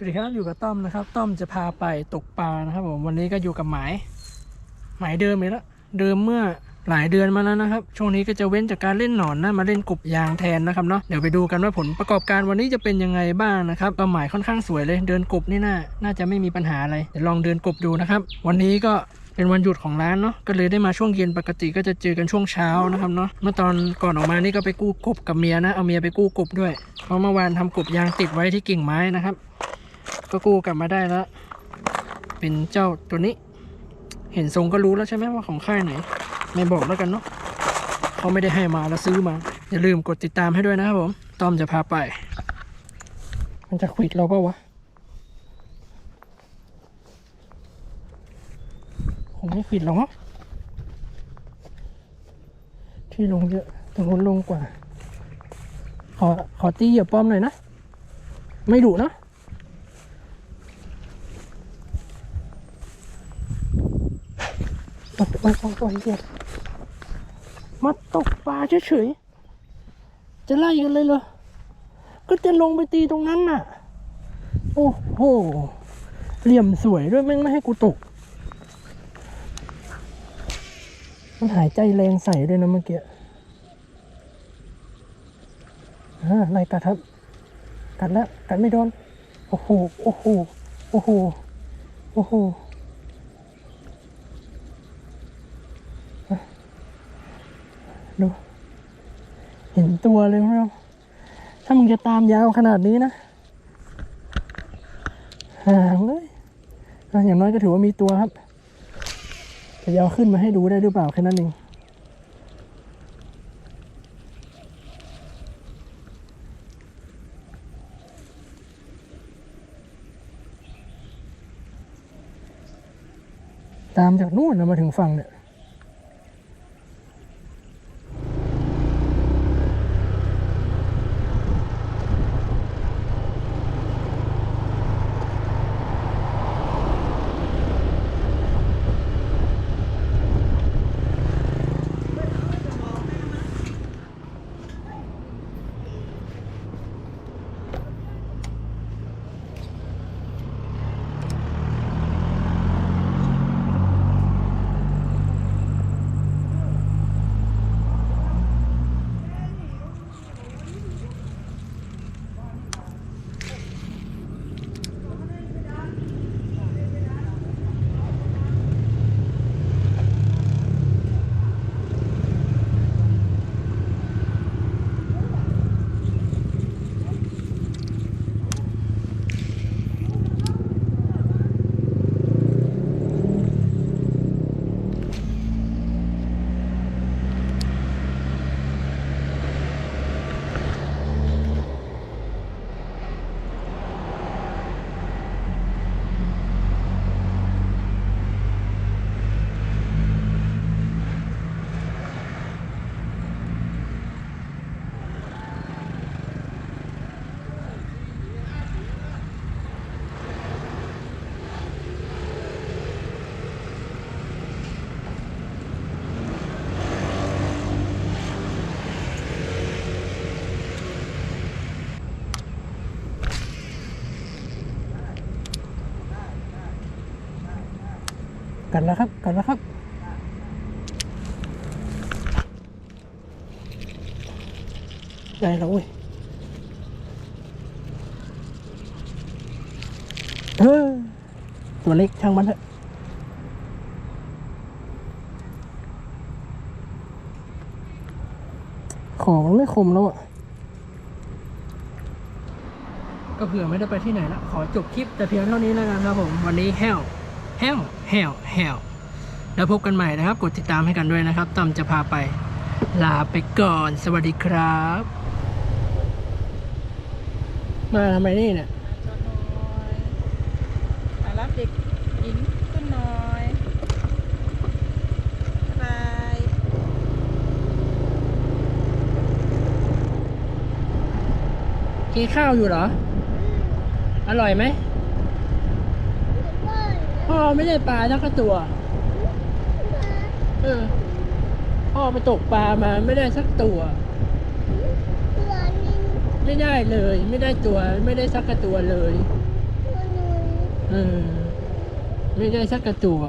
สวัสดีครับอยู่กับต้อมนะครับ ต้อมจะพาไปตกปลานะครับผมวันนี้ก็อยู่กับหมายหมายเดิมเลยละเดิมเมื่อหลายเดือนมาแล้วนะครับ ช่วงนี้ก็จะเว้นจากการเล่นหนอนนะมาเล่นกบยางแทนนะครับเนาะเดี๋ยวไปดูกันว่าผลประกอบการวันนี้จะเป็นยังไงบ้างนะครับก็หมายค่อนข้างสวยเลยเดินกบนี่น่าน่าจะไม่มีปัญหาอะไรเดี๋ยวลองเดินกบดูนะครับ วันนี้ก็เป็นวันหยุดของร้านเนาะก็เลยได้มาช่วงเย็นปกติก็จะเจอกันช่วงเช้านะครับเนาะเมื่อตอนก่อนออกมานี่ก็ไปกู้กบกับเมียนะเอาเมียไปกู้กบด้วยเพราะเมื่อวานทำกบยางติดไว้ที่กิ่งไม้นะครับ ก็กู้กลับมาได้แล้ว เป็นเจ้าตัวนี้ เห็นทรงก็รู้แล้วใช่ไหมว่าของค่ายไหน ไม่บอกแล้วกันเนาะเขาไม่ได้ให้มาแล้วซื้อมา อย่าลืมกดติดตามให้ด้วยนะครับผม ต้อมจะพาไป มันจะขวิดเราเปล่าวะคงไม่ขวิดหรอกที่ลงเยอะตรงนู้นลงกว่า ขอขอตีเหยียบป้อมหน่อยนะ ไม่ดุเนอะ ตกปลาของตัวเดียมาตกปลาเฉยๆจะไล่กันเลยเหรอ ก็จะลงไปตีตรงนั้นน่ะ โอ้โห เหลี่ยมสวยด้วยแม่งไม่ให้กูตก มันหายใจแรงใส่ด้วยนะเมื่อกี้อ่าไล่กัดครับ กัดแล้ว กัดไม่โดน โอ้โห โอ้โห โอ้โห โอ้โห ดู เห็น ตัวเลยของเราถ้ามึงจะตามยาวขนาดนี้นะห่างเลยอย่างน้อยก็ถือว่ามีตัวครับแต่จะเอาขึ้นมาให้ดูได้หรือเปล่าแค่นั้นเองตามจากนู่นนะมาถึงฝั่งเนี่ย กันแล้วครับกันแล้วครับได้แล้วเว้ยเออตัวเล็กช่างมันเถอะของมันไม่คมแล้วอะ ก็เผื่อไม่ได้ไปที่ไหนละขอจบคลิปแต่เพียงเท่านี้แล้วกันครับผม วันนี้แห้ว แห้วแห้วแห้วแล้วพบกันใหม่นะครับ กดติดตามให้กันด้วยนะครับต้อมจะพาไป ลาไปก่อน สวัสดีครับ มาทำไมนี่เนี่ยจอน้อยมารับเด็กหญิงขึ้นหน่อยบายกินข้าวอยู่เหรอ อร่อยไหม พ่อไม่ได้ปลาสักตัว เออ พ่อไปตกปลามาไม่ได้สักตัว ไม่ได้เลย ไม่ได้ตัว ไม่ได้สักกระตัวเลยตัวเออ ไม่ได้สักกระจัว